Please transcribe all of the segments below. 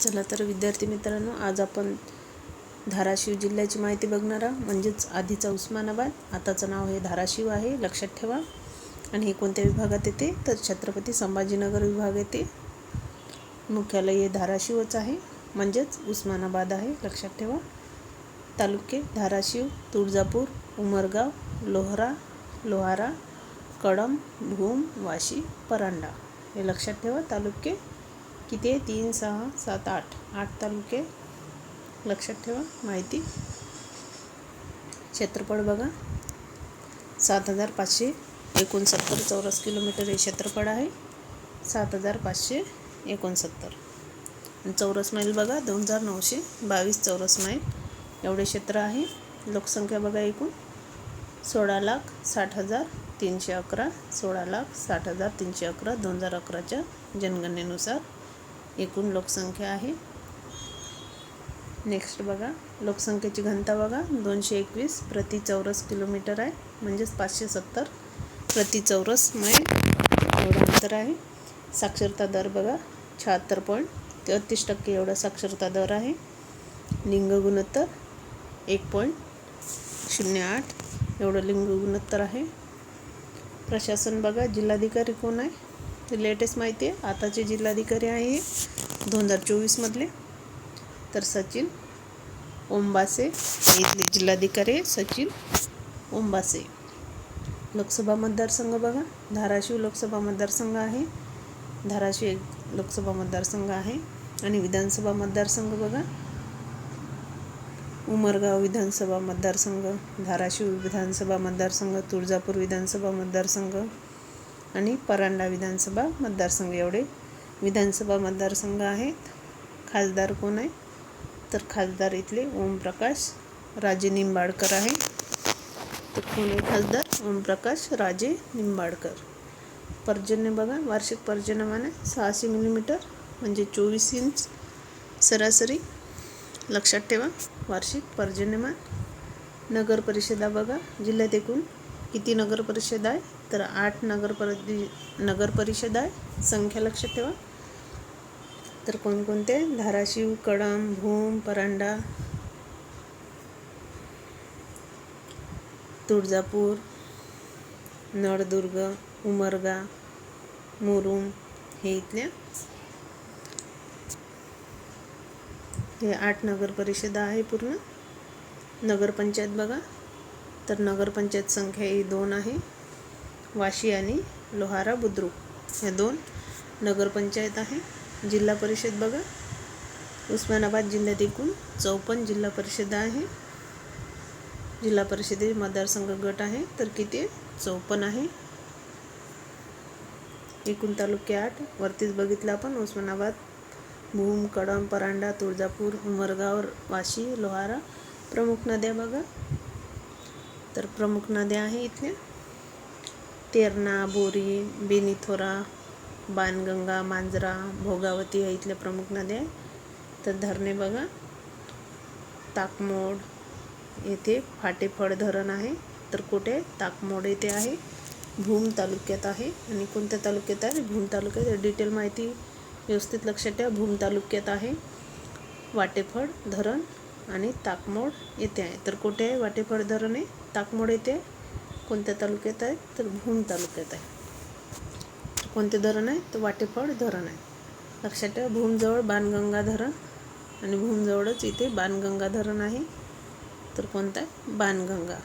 चला तर विद्यार्थी मित्रांनो आज आपण धाराशिव जिल्ह्याची माहिती बघणार आहोत. म्हणजेच आधीचा उस्मानाबाद आताचं नाव हे धाराशिव आहे. लक्षात ठेवा. आणि हे कोणत्या विभागात येते? तर छत्रपती संभाजीनगर विभाग येते. मुख्यालय हे धाराशिवच आहे. म्हणजेच उस्मानाबाद आहे. लक्षात ठेवा. तालुके धाराशिव तुळजापूर उमरगाव लोहरा लोहारा कडम भूम वाशी परांडा. हे लक्षात ठेवा. तालुके किती आहे? तीन सहा सात आठ. आठ तालुके. लक्षात ठेवा. माहिती. क्षेत्रफळ बघा. सात हजार पाचशे एकोणसत्तर चौरस किलोमीटर हे क्षेत्रफळ आहे. सात हजार पाचशे एकोणसत्तर. चौरस मैल बघा दोन हजार नऊशे बावीस चौरस मैल एवढे क्षेत्र आहे. लोकसंख्या बघा एकूण. सोळा लाख साठ हजार तीनशे अकरा सोळा लाख साठ हजार तीनशे अकरा दोन हजार अकराच्या जनगणनेनुसार. एकूण लोकसंख्या आहे. नेक्स्ट बघा. लोकसंख्येची घनता बघा. दोनशे एकवीस प्रति चौरस किलोमीटर आहे. म्हणजेच पाचशे सत्तर प्रति चौरस मैल एवढं अंतर आहे. साक्षरता दर बघा. शहात्तर पॉईंट तेहतीस टक्के एवढा साक्षरता दर आहे. लिंग गुणोत्तर एक पॉईंट शून्य आठ एवढं लिंग गुणोत्तर आहे. प्रशासन बघा. जिल्हाधिकारी कोण आहे? लेटेस्ट माहिती आहे. आताचे जिल्हाधिकारी आहे. दोन हजार चोवीसमधले तर सचिन ओंबासे इथले जिल्हाधिकारी आहे. सचिन ओंबासे. लोकसभा मतदारसंघ बघा. धाराशिव लोकसभा मतदारसंघ आहे. धाराशिव एक लोकसभा मतदारसंघ आहे. आणि विधानसभा मतदारसंघ बघा. उमरगाव विधानसभा मतदारसंघ धाराशिव विधानसभा मतदारसंघ तुळजापूर विधानसभा मतदारसंघ आणि परांडा विधानसभा मतदारसंघ. एवढे विधानसभा मतदारसंघ आहेत. खासदार कोण आहे? तर खासदार इथले ओमप्रकाश राजे निंबाडकर आहे. तर कोण आहे खासदार? ओमप्रकाश राजे निंबाडकर पर्जन्य बघा वार्षिक पर्जन्यमान आहे सहाशे मिलीमीटर म्हणजे चोवीस इंच सरासरी. लक्षात ठेवा वार्षिक पर्जन्यमान. नगर परिषदा बघा जिल्ह्यात एकूण किती नगरपरिषद आहे? तर आठ नगरपरि नगरपरिषद आहे. संख्या लक्षात ठेवा. तर कोणकोणते? धाराशिव कळम भूम परांडा तुळजापूर नळदुर्ग उमरगा मुरुम हे इथल्या. हे आठ नगर परिषदा आहे पूर्ण. नगरपंचायत बघा. तर नगरपंचायत संख्या ही दोन आहे. वाशी आणि लोहारा बुद्रुक या दोन नगरपंचायत आहे. जिल्हा परिषद बघा. उस्मानाबाद जिल्ह्यात एकूण चौपन्न जिल्हा परिषद आहे. जिल्हा परिषदे मतदारसंघ गट आहे. तर किती चौपन्न आहे. एकूण तालुके आठ. वरतीच बघितलं आपण. उस्मानाबाद भूम कडम परांडा तुळजापूर उमरगाव वाशी लोहारा प्रमुख नद्या बघा. तर प्रमुख नद्या आहे इथल्या. तेरणा बोरी बेनिथोरा बाणगंगा मांजरा भोगावती या इथल्या प्रमुख नद्या आहे तर धरणे बघा. ताकमोड येथे फाटेफळ धरण आहे. तर कुठे? ताकमोड येथे आहे. भूम तालुक्यात आहे. आणि कोणत्या तालुक्यात आहे? भूम तालुक्यात डिटेल माहिती व्यवस्थित लक्षात ठेवा. भूम तालुक्यात आहे. वाटेफळ धरण आणि ताकमोड येथे आहे. तर कुठे आहे? वाटेफळ धरण आहे. ताकमोड येथे कोणत्या तालुक्यात आहे तर भूम तालुक्यात आहे. कोणते धरण आहे? तर वाटेफळ धरण आहे. लक्षात ठेवा भूमजवळ बाणगंगा धरण आणि भूमजवळच इथे बाणगंगा धरण आहे. तर कोणता आहे? बाणगंगा.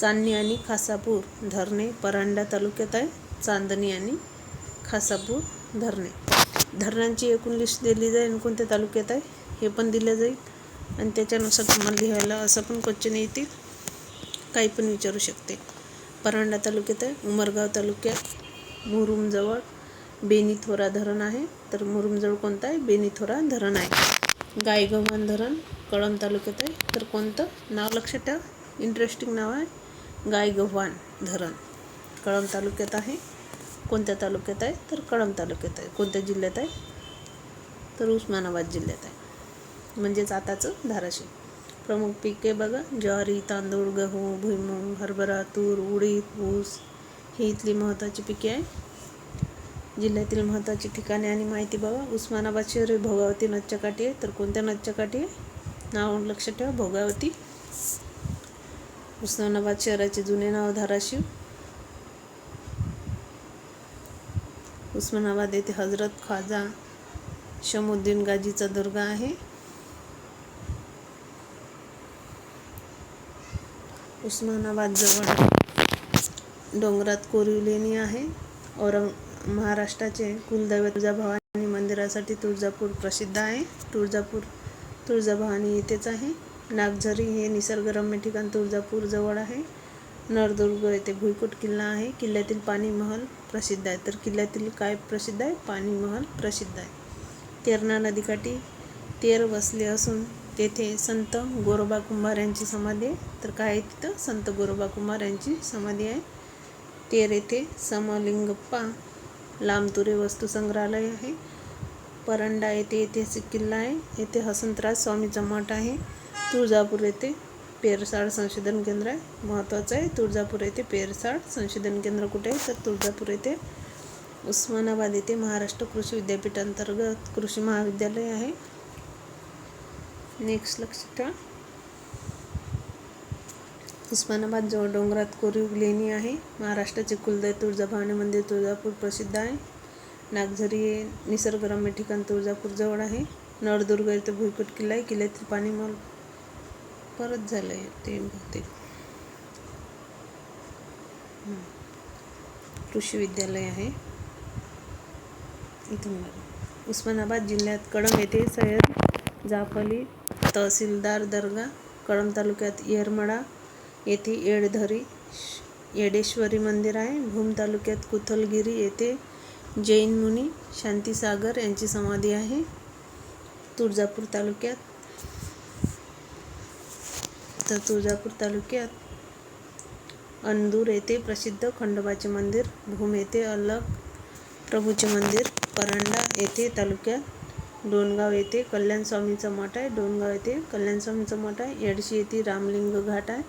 चांदणी आणि खासापूर धरणे परांडा तालुक्यात आहे. चांदणी आणि खासापूर धरणे. धरणांची एकूण लिस्ट दिली जाईल आणि कोणत्या तालुक्यात आहे हे पण दिलं जाईल. आणि त्याच्यानुसार तुम्हाला लिहायला असं पण क्वेश्चन येतील. काही पण विचारू शकते. परांडा तालुक्यात आहे. उमरगाव तालुक्यात मुरुमजवळ बेनीथोरा धरण आहे. तर मुरुमजवळ कोणतं आहे? बेनीथोरा धरण आहे. गायगव्हाण धरण कळम तालुक्यात आहे. तर कोणतं? नाव लक्षात ठेवा. इंटरेस्टिंग नाव आहे. गायगव्हाण धरण. कळम तालुक्यात आहे. कोणत्या तालुक्यात आहे? तर कळंब तालुक्यात आहे. कोणत्या जिल्ह्यात आहे? तर उस्मानाबाद जिल्ह्यात आहे. म्हणजेच आताचं धाराशिव. प्रमुख पिके बघा. ज्वारी तांदूळ गहू भुईमूग हरभरा तूर उडीद ऊस ही इथली महत्त्वाची पिके आहे. जिल्ह्यातील महत्त्वाची ठिकाणे आणि माहिती बघा. उस्मानाबाद शहर हे भोगावती नदीच्या काठी आहे. तर कोणत्या नदच्या काठी आहे? नाव लक्षात ठेवा. भोगावती. उस्मानाबाद शहराचे जुने नाव धाराशिव. उस्मानाबाद येथे हजरत ख्वाजा शमुद्दीन गाजीचा दुर्गा आहे. उस्मानाबादजवळ डोंगरात कोरीव लेणी आहे. औरंग महाराष्ट्राचे कुलदैवत तुळजाभवानी मंदिरासाठी तुळजापूर प्रसिद्ध आहे. तुळजापूर तुळजाभवानी येथेच आहे. नागझरी हे निसर्गरम्य ठिकाण तुळजापूरजवळ आहे. नळदुर्ग येथे भुईकोट किल्ला आहे. किल्ल्यातील पाणी महल प्रसिद्ध आहे. तर किल्ल्यातील काय प्रसिद्ध आहे? पाणी महल प्रसिद्ध आहे. तेरणा नदीकाठी तेर वसले असून तेथे संत गोरोबा कुंभार यांची समाधी आहे. तर काय आहे तिथं? संत गोरोबा कुंभार यांची समाधी आहे. तेर येथे समलिंगप्पा लांबतुरे वस्तू संग्रहालय आहे. परंडा येथे ऐतिहासिक किल्ला आहे. येथे हसंतराज स्वामीचा मठ आहे. तुळजापूर येथे पेरसाळ संशोधन केंद्र आहे. महत्त्वाचं आहे तुळजापूर येथे पेरसाळ संशोधन केंद्र कुठे आहे? तर तुळजापूर येथे उस्मानाबाद येथे महाराष्ट्र कृषी विद्यापीठांतर्गत कृषी महाविद्यालय आहे. नेक्स्ट लक्षात ठेवा. उस्मानाबाद जवळ डोंगरात कोरीव लेणी आहे. महाराष्ट्राचे कुलदैव तुळजाभवानी मंदिर तुळजापूर प्रसिद्ध आहे. नागझरी हे निसर्गरम्य ठिकाण तुळजापूरजवळ आहे. नळदुर्ग येथे भुईकोट किल्ला आहे. किल्ल्यातील पाणी मल परत झालं आहे ते बहुतेक कृषी विद्यालय आहे. इथून उस्मानाबाद जिल्ह्यात कडम येथे सय्यद जाफली तहसीलदार दर्गा कळंब तालुक्यात येरमळा येथे येळधरी येडेश्वरी मंदिर आहे. भूम तालुक्यात कुथलगिरी येथे जैन मुनी शांतीसागर यांची समाधी आहे. तुळजापूर तालुक्यात तर तुळजापूर तालुक्यात अंदूर येथे प्रसिद्ध खंडोबाचे मंदिर भूम येथे अलग प्रभूचे मंदिर परांडा येथे तालुक्यात डोणगाव येथे कल्याणस्वामीचा मठ आहे. डोणगाव येथे कल्याणस्वामीचं मठ आहे. येडशी येथे रामलिंग घाट आहे.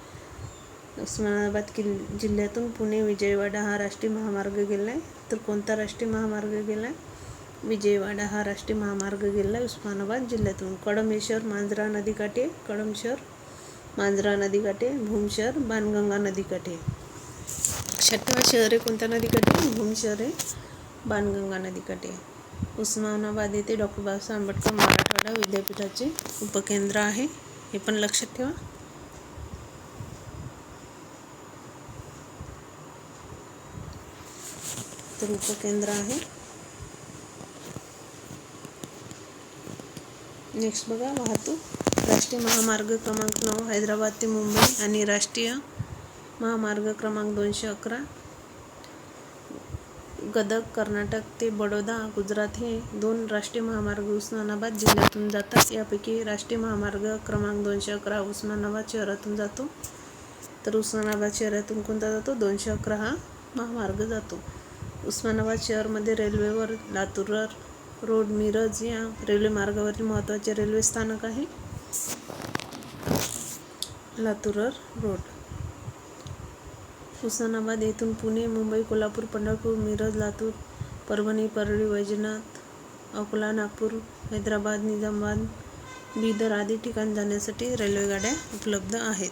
उस्मानाबाद किल जिल्ह्यातून पुणे विजयवाडा हा राष्ट्रीय महामार्ग गेला आहे तर कोणता राष्ट्रीय महामार्ग गेला आहे विजयवाडा हा राष्ट्रीय महामार्ग गेला आहे उस्मानाबाद जिल्ह्यातून. कडमेश्वर मांजरा नदीकाठी आहे मांजरा नदीकाठी भूमशहर बाणगंगा नदीकाठी छठा शहर आहे कोणत्या नदीकाठी भूम शहर आहे बाणगंगा नदीकाठी उस्मानाबाद येथे डॉक्टर बाबासाहेब आंबेडकर मराठवाडा विद्यापीठाचे उपकेंद्र आहे. हे पण लक्षात ठेवा. तर उपकेंद्र आहे. नेक्स्ट बघा वाहतूक. राष्ट्रीय महामार्ग क्रमांक नऊ हैदराबाद ते मुंबई आणि राष्ट्रीय महामार्ग क्रमांक दोनशे अकरा. गदग कर्नाटक ते बडोदा गुजरात हे दोन राष्ट्रीय महामार्ग उस्मानाबाद जिल्ह्यातून जातात. यापैकी राष्ट्रीय महामार्ग क्रमांक दोनशे अकरा उस्मानाबाद शहरातून जातो. तर उस्मानाबाद शहरातून कोणता जातो? दोनशे अकरा हा महामार्ग जातो. उस्मानाबाद शहरमध्ये रेल्वेवर लातूर रोड मिरज या रेल्वे मार्गावरील महत्त्वाचे रेल्वे स्थानक आहे. लातूर रोड. उस्मानाबाद येथून पुणे मुंबई कोल्हापूर पंढरपूर मिरज लातूर परभणी परळी वैजनाथ अकोला नागपूर हैदराबाद निजामाबाद बिदर आदी ठिकाण जाण्यासाठी रेल्वेगाड्या उपलब्ध आहेत.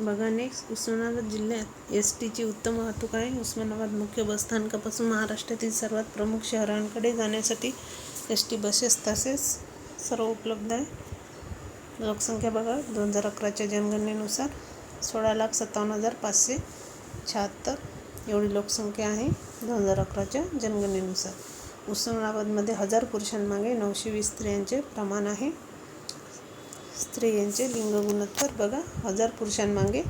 बघा नेक्स्ट उस्मानाबाद जिल्ह्यात एस टीची उत्तम वाहतूक आहे. उस्मानाबाद मुख्य बसस्थानकापासून महाराष्ट्रातील सर्वात प्रमुख शहरांकडे जाण्यासाठी एस टी बसेस तसेच सर्व उपलब्ध आहे. लोकसंख्या बघा दोन हजार अकराच्या जनगणनेनुसार सोळा लाख सत्तावन्न हजार पाचशे शहात्तर एवढी लोकसंख्या आहे. दोन हजार अकराच्या जनगणनेनुसार. उस्मानाबादमध्ये हजार पुरुषांमागे नऊशे वीस स्त्रियांचे प्रमाण आहे. स्त्रियांचे लिंग गुणोत्तर बघा हजार पुरुषांमागे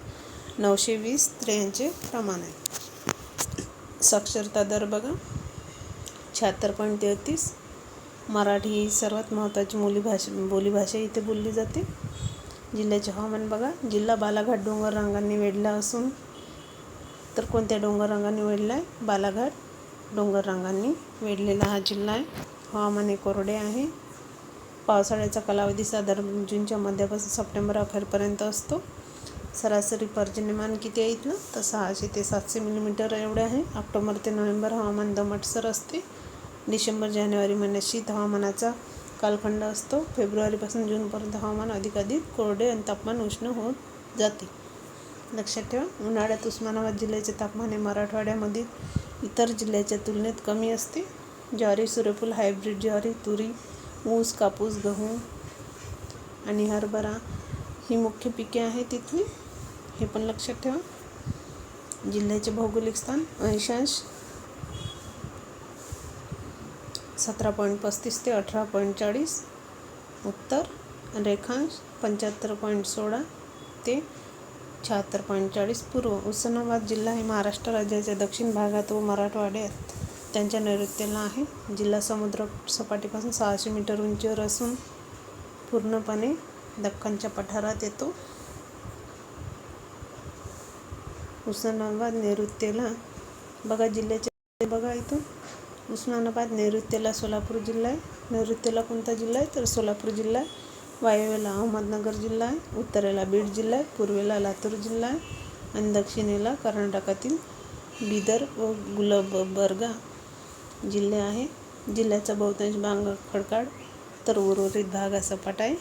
नऊशे वीस स्त्रियांचे प्रमाण आहे. साक्षरता दर बघा शहात्तर पॉईंट तेहतीस. मराठी ही सर्वात महत्त्वाची बोलीभाषा बोलीभाषा इथे बोलली जाते. जिल्ह्याचे हवामान बघा. जिल्हा बालाघाट डोंगर रांगांनी वेढला असून तर कोणत्या डोंगर रांगांनी वेढला आहे बालाघाट डोंगर रांगांनी वेढलेला हा जिल्हा आहे. हवामान हे कोरडे आहे. पावसाळ्याचा कालावधी साधारण जूनच्या मध्यापासून सप्टेंबर अखेरपर्यंत असतो. सरासरी पर्जन्यमान किती आहे इथलं? तर सहाशे ते सातशे मिलीमीटर एवढे आहे. ऑक्टोबर ते नोव्हेंबर हवामान दमटसर असते. डिसेंबर जानेवारी महिन्यात शीत हवामानाचा कालखंड असतो. फेब्रुवारीपासून जूनपर्यंत हवामान अधिकाधिक कोरडे आणि तापमान उष्ण होत जाते. लक्षात ठेवा उन्हाळ्यात उस्मानाबाद जिल्ह्याचे तापमान हे मराठवाड्यामध्ये इतर जिल्ह्याच्या तुलनेत कमी असते. ज्वारी सूर्यफूल हायब्रिड ज्वारी तुरी ऊस कापूस गहू आणि हरभरा ही मुख्य पिके आहेत तिथली हे पण लक्षात ठेवा. जिल्ह्याचे भौगोलिक स्थान अंशांश सतरा पॉईंट पस्तीस ते अठरा पॉईंट चाळीस. उत्तर रेखांश पंच्याहत्तर पॉईंट सोळा ते शहात्तर पॉईंट चाळीस. पूर्व उस्मानाबाद जिल्हा हे महाराष्ट्र राज्याच्या दक्षिण भागात व मराठवाड्यात त्यांच्या नैऋत्यला आहे. जिल्हा समुद्र सपाटीपासून सहाशे मीटर उंचीवर असून पूर्णपणे दख्खनच्या पठारात येतो. उस्मानाबाद नैऋत्येला बघा जिल्ह्याचे बघा इथून. उस्मानाबाद नैऋत्येला सोलापूर जिल्हा आहे. नैऋत्येला कोणता जिल्हा आहे? तर सोलापूर जिल्हा आहे. वायव्येला अहमदनगर जिल्हा आहे. उत्तरेला बीड जिल्हा आहे. पूर्वेला लातूर जिल्हा आहे. आणि दक्षिणेला कर्नाटकातील बिदर व गुलबर्गा जिल्हे आहे. जिल्ह्याचा बहुतांश भाग खडकाळ तर उर्वरित भाग हा सपाट आहे.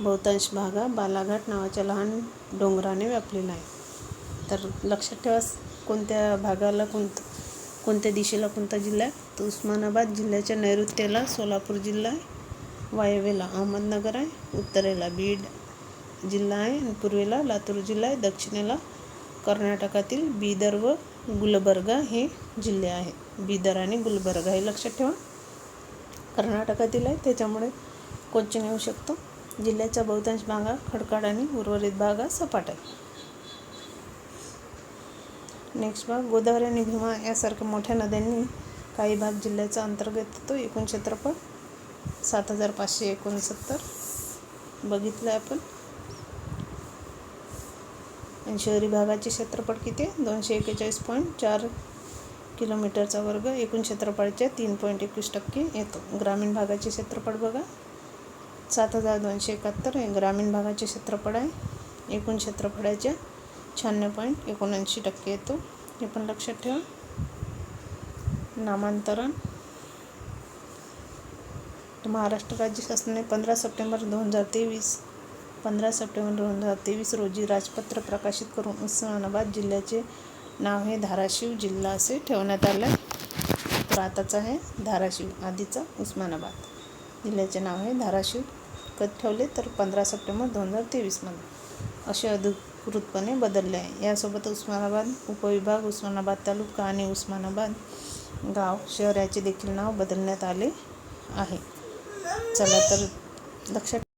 बहुतांश भाग हा बालाघाट नावाच्या लहान डोंगराने व्यापलेला आहे. तर लक्षात ठेवा कोणत्या भागाला कोणतं कोणत्या दिशेला कोणता जिल्हा आहे? तर उस्मानाबाद जिल्ह्याच्या नैऋत्येला सोलापूर जिल्हा आहे. वायव्येला अहमदनगर आहे. उत्तरेला बीड जिल्हा आहे. आणि पूर्वेला लातूर जिल्हा आहे. दक्षिणेला कर्नाटकातील बीदर व गुलबर्गा हे जिल्हे आहेत बीदर आणि गुलबर्गा हे लक्षात ठेवा. कर्नाटकातील आहे. त्याच्यामुळे क्वेश्चन येऊ शकतो? जिल्ह्याच्या बहुतांश भागा खडकाळ आणि उर्वरित भाग सपाट आहे. नेक्स्ट भाग गोदावरी आणि भीमा यासारख्या मोठ्या नद्यांनी काही भाग जिल्ह्याचा अंतर्गत येतो एकूण क्षेत्रफळ सात हजार पाचशे एकोणसत्तर. बघितलं आहे आपण. आणि शहरी भागाचे क्षेत्रफळ किती आहे? दोनशे एक्केचाळीस पॉईंट चार किलोमीटरचा वर्ग. एकूण क्षेत्रफळाच्या तीन पॉईंट एकवीस टक्के येतो. ग्रामीण भागाचे क्षेत्रफळ बघा. सात हजार दोनशे एकाहत्तर हे ग्रामीण भागाचे क्षेत्रफळ आहे. एकूण क्षेत्रफळाच्या शहाण्णव पॉईंट एकोणऐंशी टक्के येतो. हे पण लक्षात ठेवा. नामांतरण. महाराष्ट्र राज्य शासनाने पंधरा सप्टेंबर दोन हजार तेवीस पंधरा सप्टेंबर दोन हजार तेवीस रोजी राजपत्र प्रकाशित करून उस्मानाबाद जिल्ह्याचे नाव हे धाराशिव जिल्हा असे ठेवण्यात आलं. आहे तर आताचं आहे धाराशिव आधीचा उस्मानाबाद. जिल्ह्याचे नाव हे धाराशिव कधी ठेवले तर पंधरा सप्टेंबर दोन हजार तेवीसमध्ये असे अधिक अधिकृतपणे बदलले आहे. यासोबत उस्मानाबाद उपविभाग उस्मानाबाद तालुका आणि उस्मानाबाद गाव शहराचे देखील नाव बदलण्यात आले आहे. चला तर लक्षात